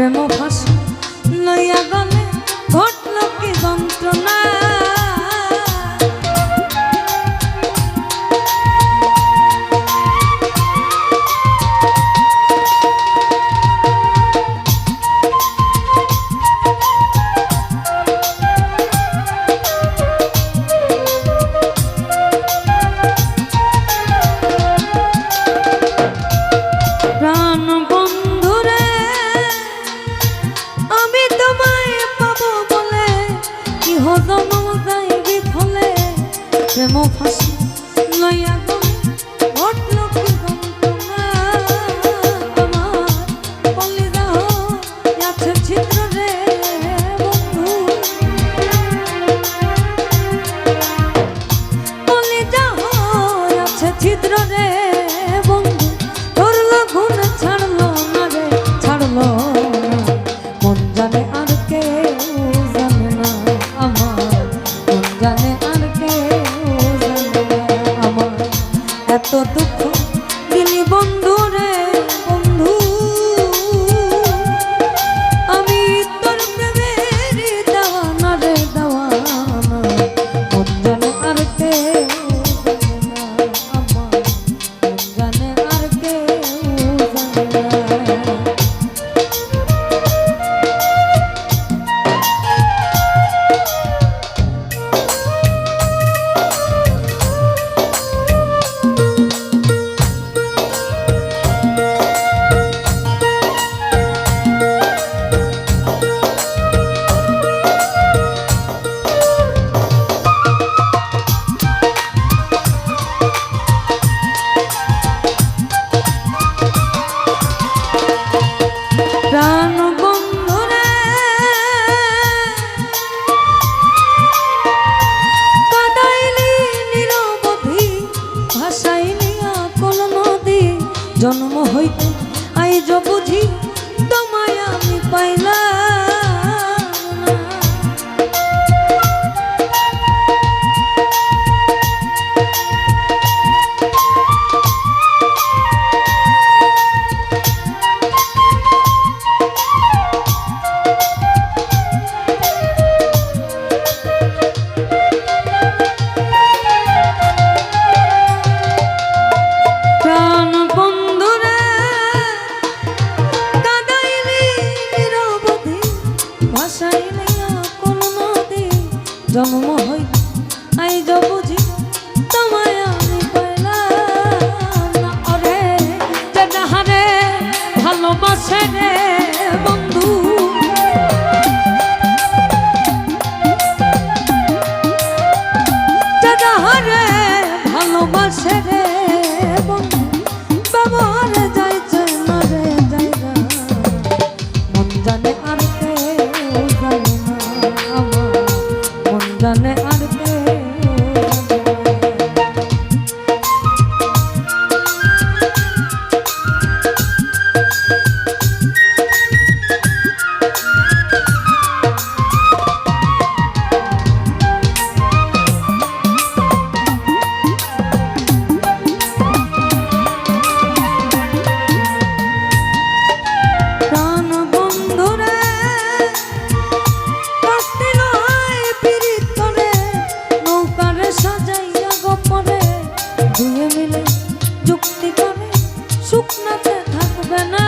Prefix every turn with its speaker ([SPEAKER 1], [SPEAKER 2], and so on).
[SPEAKER 1] প্রেম ভাস ছিদ্র রে বন্ধু ধরলো গুণ ছাড়লো না রে, ছাড়লো মন জানে আর কে জানে না আমার। মন জানে আর কে জানে না আমার। এত দুঃখ জন্ম হই আই বুঝি, তোমায় আমি পাইলাম অরে, যে ভালোবাসে রে বন্ধু। ভালোবাসে রে বন্ধু, ব্যবহারে মুক্তি করে সুখ না থাকবে না।